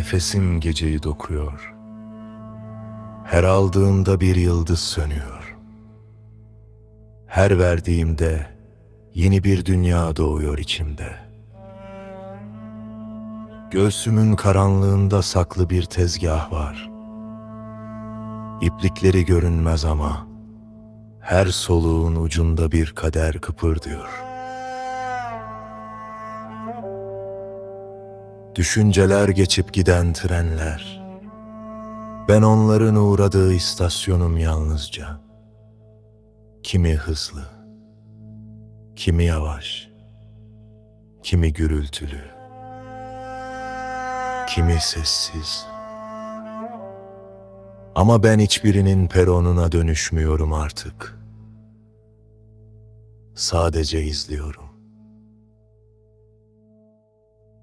nefesim geceyi dokuyor. Her aldığımda bir yıldız sönüyor. Her verdiğimde yeni bir dünya doğuyor içimde. Göğsümün karanlığında saklı bir tezgah var. İplikleri görünmez ama her soluğun ucunda bir kader kıpırdıyor. Düşünceler geçip giden trenler. Ben onların uğradığı istasyonum yalnızca. Kimi hızlı, kimi yavaş, kimi gürültülü, kimi sessiz. Ama ben hiçbirinin peronuna dönüşmüyorum artık. Sadece izliyorum.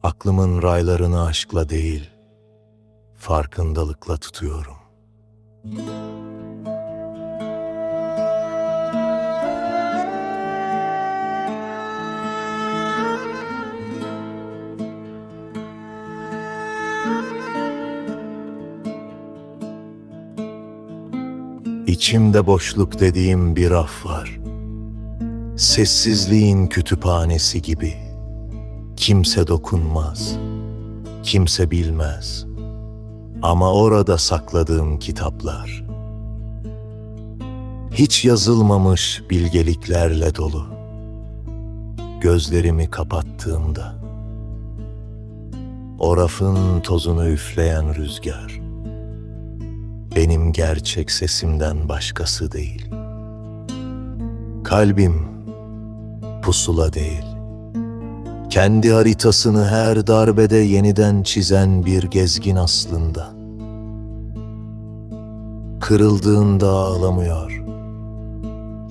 Aklımın raylarını aşkla değil, farkındalıkla tutuyorum. İçimde boşluk dediğim bir raf var. Sessizliğin kütüphanesi gibi. Kimse dokunmaz. Kimse bilmez. Ama orada sakladığım kitaplar. Hiç yazılmamış bilgeliklerle dolu. Gözlerimi kapattığımda o rafın tozunu üfleyen rüzgar benim gerçek sesimden başkası değil. Kalbim pusula değil. Kendi haritasını her darbede yeniden çizen bir gezgin aslında. Kırıldığında ağlamıyor.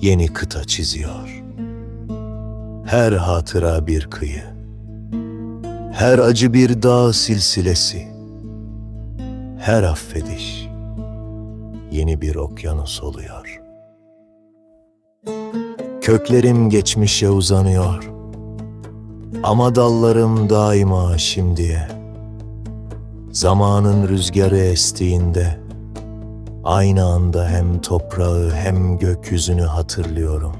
Yeni kıta çiziyor. Her hatıra bir kıyı. Her acı bir dağ silsilesi. Her affediş yeni bir okyanus oluyor. Köklerim geçmişe uzanıyor. Ama dallarım daima şimdiye. Zamanın rüzgarı estiğinde aynı anda hem toprağı hem gökyüzünü hatırlıyorum.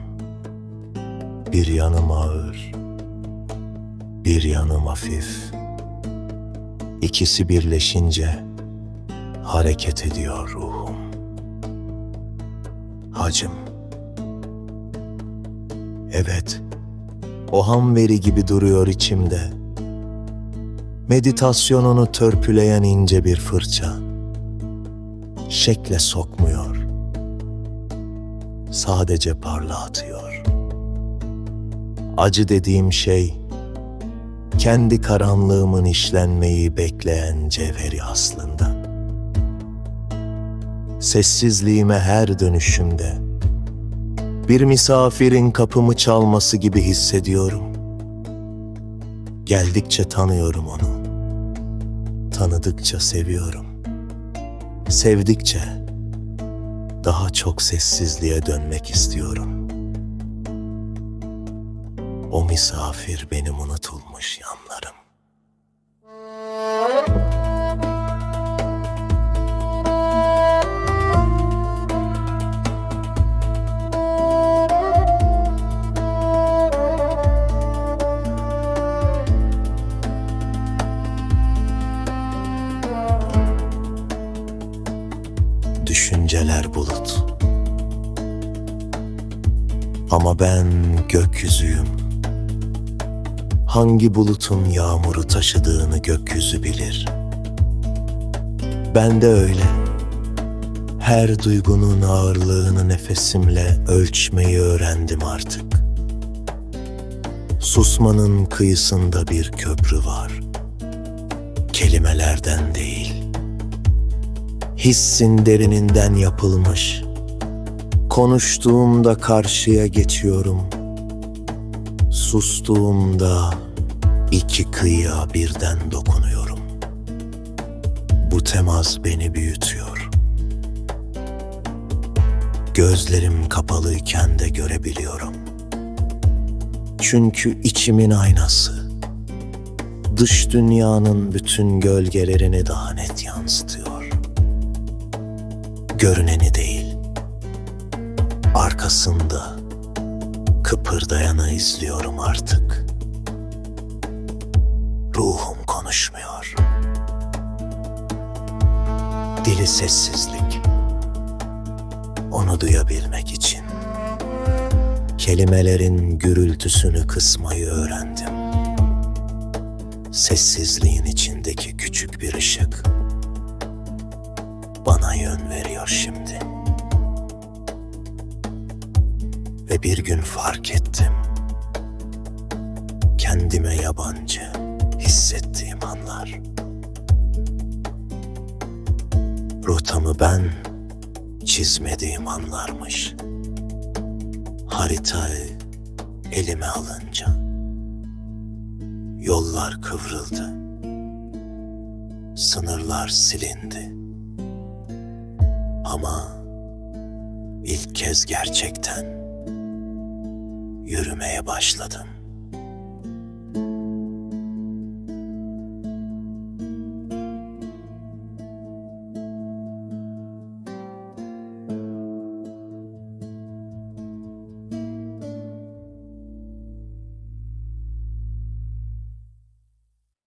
Bir yanım ağır, bir yanım hafif. İkisi birleşince hareket ediyor ruhum. Hacım. Evet, o ham veri gibi duruyor içimde. Meditasyonunu törpüleyen ince bir fırça. Şekle sokmuyor. Sadece parlatıyor. Acı dediğim şey, kendi karanlığımın işlenmeyi bekleyen cevheri aslında. Sessizliğime her dönüşümde bir misafirin kapımı çalması gibi hissediyorum. Geldikçe tanıyorum onu. Tanıdıkça seviyorum. Sevdikçe daha çok sessizliğe dönmek istiyorum. O misafir benim unutulmuş yanlarım. Düşünceler bulut. Ama ben gökyüzüyüm. Hangi bulutun yağmuru taşıdığını gökyüzü bilir. Ben de öyle. Her duygunun ağırlığını nefesimle ölçmeyi öğrendim artık. Susmanın kıyısında bir köprü var. Kelimelerden değil hissin derininden yapılmış. Konuştuğumda karşıya geçiyorum. Sustuğumda iki kıyıya birden dokunuyorum. Bu temas beni büyütüyor. Gözlerim kapalıyken de görebiliyorum. Çünkü içimin aynası. dış dünyanın bütün gölgelerini daha net yansıtıyor. Görüneni değil, arkasında kıpırdayanı izliyorum artık. Ruhum konuşmuyor. Dili sessizlik. Onu duyabilmek için kelimelerin gürültüsünü kısmayı öğrendim. Sessizliğin içindeki küçük bir ışık yön veriyor şimdi. Ve bir gün fark ettim. Kendime yabancı hissettiğim anlar. Rotamı ben çizmediğim anlarmış. Haritayı elime alınca yollar kıvrıldı. Sınırlar silindi. Ama ilk kez gerçekten yürümeye başladım.